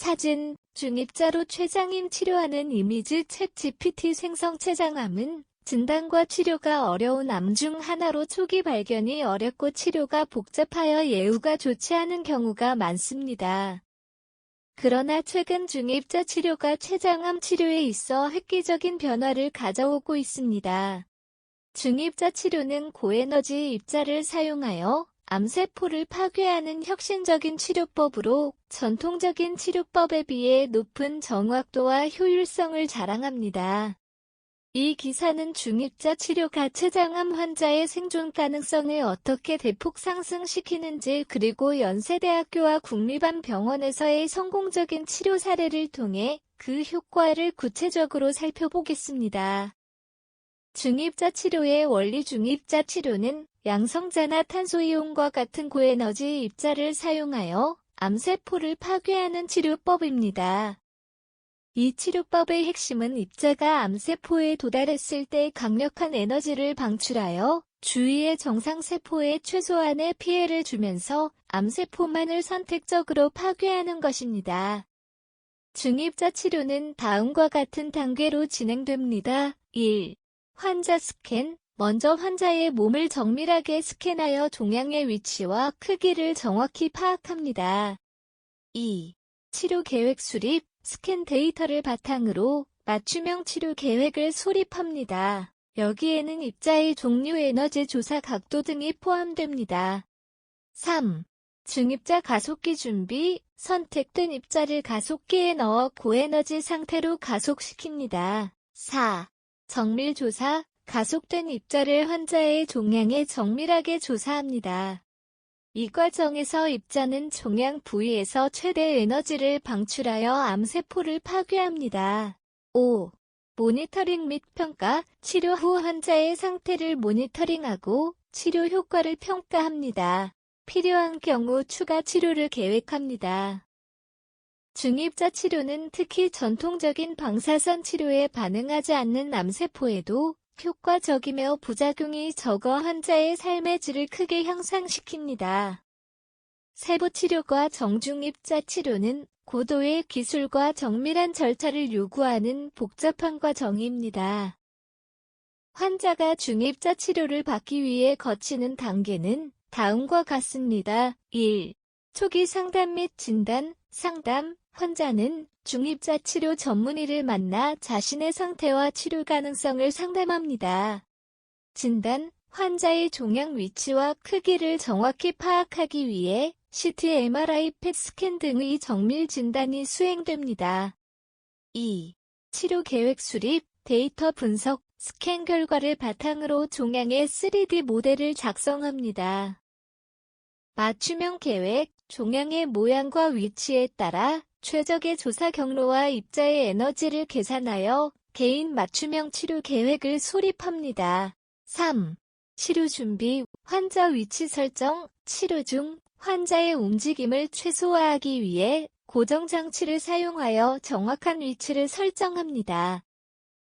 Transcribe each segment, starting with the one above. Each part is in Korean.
사진, 중입자로 췌장임 치료하는 이미지 챗 GPT 생성 췌장암은 진단과 치료가 어려운 암 중 하나로 초기 발견이 어렵고 치료가 복잡하여 예후가 좋지 않은 경우가 많습니다. 그러나 최근 중입자 치료가 췌장암 치료에 있어 획기적인 변화를 가져오고 있습니다. 중입자 치료는 고에너지 입자를 사용하여 암세포를 파괴하는 혁신적인 치료법으로 전통적인 치료법에 비해 높은 정확도와 효율성을 자랑합니다. 이 기사는 중입자 치료가 췌장암 환자의 생존 가능성을 어떻게 대폭 상승시키는지 그리고 연세대학교와 국립암병원에서의 성공적인 치료 사례를 통해 그 효과를 구체적으로 살펴보겠습니다. 중입자 치료의 원리 중입자 치료는 양성자나 탄소이온과 같은 고에너지 입자를 사용하여 암세포를 파괴하는 치료법입니다. 이 치료법의 핵심은 입자가 암세포에 도달했을 때 강력한 에너지를 방출하여 주위의 정상세포에 최소한의 피해를 주면서 암세포만을 선택적으로 파괴하는 것입니다. 중입자 치료는 다음과 같은 단계로 진행됩니다. 1. 환자 스캔 먼저 환자의 몸을 정밀하게 스캔하여 종양의 위치와 크기를 정확히 파악합니다. 2. 치료 계획 수립 스캔 데이터를 바탕으로 맞춤형 치료 계획을 수립합니다. 여기에는 입자의 종류, 에너지 조사 각도 등이 포함됩니다. 3. 중입자 가속기 준비, 선택된 입자를 가속기에 넣어 고에너지 상태로 가속시킵니다. 4. 정밀 조사, 가속된 입자를 환자의 종양에 정밀하게 조사합니다. 이 과정에서 입자는 종양 부위에서 최대 에너지를 방출하여 암세포를 파괴합니다. 5. 모니터링 및 평가, 치료 후 환자의 상태를 모니터링하고 치료 효과를 평가합니다. 필요한 경우 추가 치료를 계획합니다. 중입자 치료는 특히 전통적인 방사선 치료에 반응하지 않는 암세포에도 효과적이며 부작용이 적어 환자의 삶의 질을 크게 향상시킵니다. 세부 치료과 정중입자 치료는 고도의 기술과 정밀한 절차를 요구하는 복잡한 과정입니다. 환자가 중입자 치료를 받기 위해 거치는 단계는 다음과 같습니다. 1. 초기 상담 및 진단, 상담, 환자는 중입자 치료 전문의를 만나 자신의 상태와 치료 가능성을 상담합니다. 진단, 환자의 종양 위치와 크기를 정확히 파악하기 위해 CT, MRI, 펫 스캔 등의 정밀 진단이 수행됩니다. 2. 치료 계획 수립, 데이터 분석, 스캔 결과를 바탕으로 종양의 3D 모델을 작성합니다. 맞춤형 계획, 종양의 모양과 위치에 따라 최적의 조사 경로와 입자의 에너지를 계산하여 개인 맞춤형 치료 계획을 수립합니다. 3. 치료 준비, 환자 위치 설정, 치료 중 환자의 움직임을 최소화하기 위해 고정장치를 사용하여 정확한 위치를 설정합니다.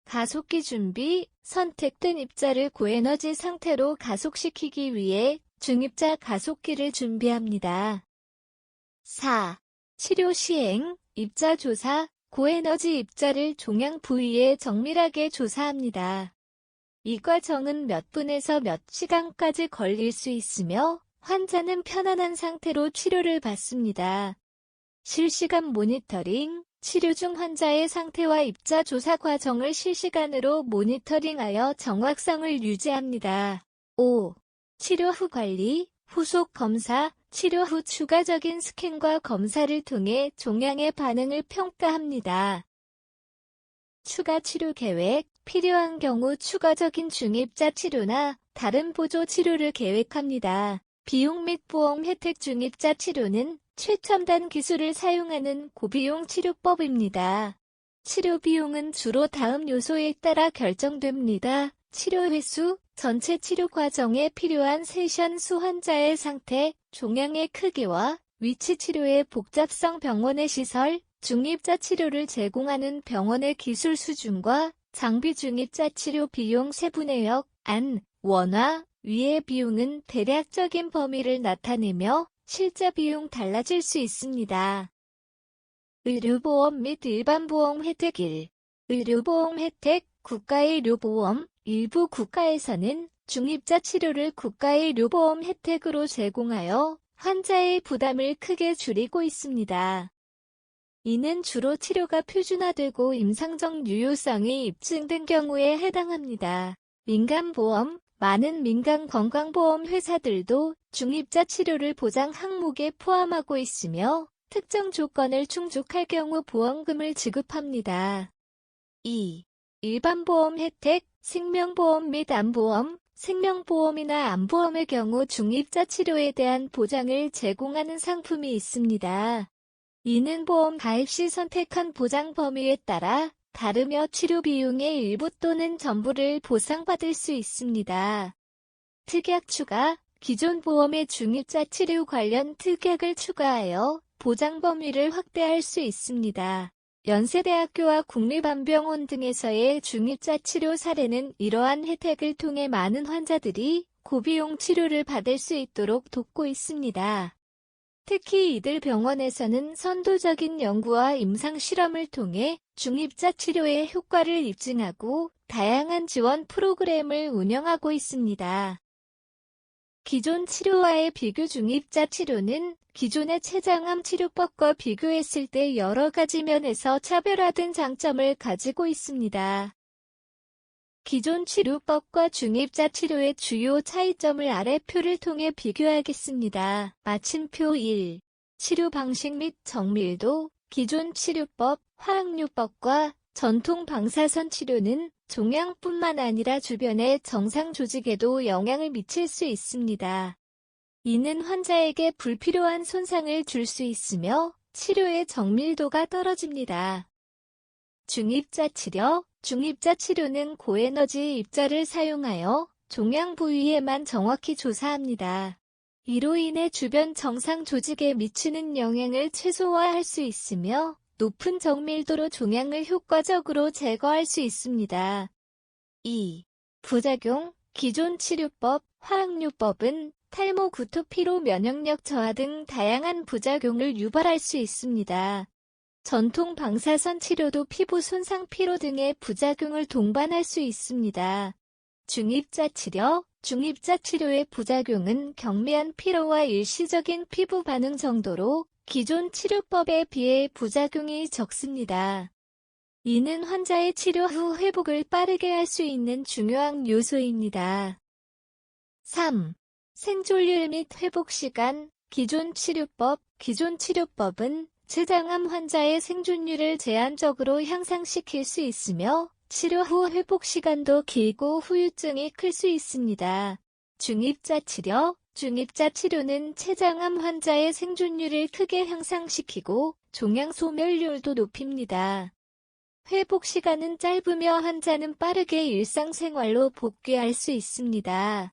가속기 준비, 선택된 입자를 고에너지 상태로 가속시키기 위해 중입자 가속기를 준비합니다. 4. 치료 시행, 입자 조사, 고에너지 입자를 종양 부위에 정밀하게 조사합니다. 이 과정은 몇 분에서 몇 시간까지 걸릴 수 있으며 환자는 편안한 상태로 치료를 받습니다. 실시간 모니터링, 치료 중 환자의 상태와 입자 조사 과정을 실시간으로 모니터링하여 정확성을 유지합니다. 5. 치료 후 관리, 후속 검사, 치료 후 추가적인 스캔과 검사를 통해 종양의 반응을 평가합니다. 추가 치료 계획, 필요한 경우 추가적인 중입자 치료나 다른 보조 치료를 계획합니다. 비용 및 보험 혜택 중입자 치료는 최첨단 기술을 사용하는 고비용 치료법입니다. 치료 비용은 주로 다음 요소에 따라 결정됩니다. 치료 횟수, 전체 치료 과정에 필요한 세션 수 환자의 상태, 종양의 크기와 위치 치료의 복잡성 병원의 시설, 중입자 치료를 제공하는 병원의 기술 수준과 장비 중입자 치료 비용 세분의역, 안, 원화, 위의 비용은 대략적인 범위를 나타내며 실제 비용 달라질 수 있습니다. 의료보험 및 일반보험 혜택 1. 의료보험 혜택, 국가의 료보험, 일부 국가에서는 중입자 치료를 국가의 료보험 혜택으로 제공하여 환자의 부담을 크게 줄이고 있습니다. 이는 주로 치료가 표준화되고 임상적 유효성이 입증된 경우에 해당합니다. 민간보험, 많은 민간 건강보험 회사들도 중입자 치료를 보장 항목에 포함하고 있으며 특정 조건을 충족할 경우 보험금을 지급합니다. 2. 일반보험 혜택, 생명보험 및 암보험, 생명보험이나 암보험의 경우 중입자 치료에 대한 보장을 제공하는 상품이 있습니다. 이는 보험 가입 시 선택한 보장 범위에 따라 다르며 치료 비용의 일부 또는 전부를 보상받을 수 있습니다. 특약 추가, 기존 보험의 중입자 치료 관련 특약을 추가하여 보장 범위를 확대할 수 있습니다. 연세대학교와 국립암병원 등에서의 중입자 치료 사례는 이러한 혜택을 통해 많은 환자들이 고비용 치료를 받을 수 있도록 돕고 있습니다. 특히 이들 병원에서는 선도적인 연구와 임상 실험을 통해 중입자 치료의 효과를 입증하고 다양한 지원 프로그램을 운영하고 있습니다. 기존 치료와의 비교 중입자 치료는 기존의 췌장암 치료법과 비교했을 때 여러 가지 면에서 차별화된 장점을 가지고 있습니다. 기존 치료법과 중입자 치료의 주요 차이점을 아래 표를 통해 비교하겠습니다. 마침표 1. 치료 방식 및 정밀도 기존 치료법, 화학요법과 전통 방사선 치료는 종양뿐만 아니라 주변의 정상 조직에도 영향을 미칠 수 있습니다. 이는 환자에게 불필요한 손상을 줄 수 있으며 치료의 정밀도가 떨어집니다. 중입자 치료 중입자 치료는 고에너지 입자를 사용하여 종양 부위에만 정확히 조사합니다. 이로 인해 주변 정상 조직에 미치는 영향을 최소화할 수 있으며 높은 정밀도로 종양을 효과적으로 제거할 수 있습니다. 2. 부작용 기존 치료법, 화학요법은 탈모, 구토, 피로, 면역력 저하 등 다양한 부작용을 유발할 수 있습니다. 전통 방사선 치료도 피부 손상, 피로 등의 부작용을 동반할 수 있습니다. 중입자 치료 중입자 치료의 부작용은 경미한 피로와 일시적인 피부 반응 정도로 기존 치료법에 비해 부작용이 적습니다. 이는 환자의 치료 후 회복을 빠르게 할 수 있는 중요한 요소입니다. 3. 생존율 및 회복 시간 기존 치료법 기존 치료법은 췌장암 환자의 생존율을 제한적으로 향상시킬 수 있으며 치료 후 회복 시간도 길고 후유증이 클 수 있습니다. 중입자 치료 중입자 치료는 췌장암 환자의 생존율을 크게 향상시키고 종양 소멸률도 높입니다. 회복 시간은 짧으며 환자는 빠르게 일상생활로 복귀할 수 있습니다.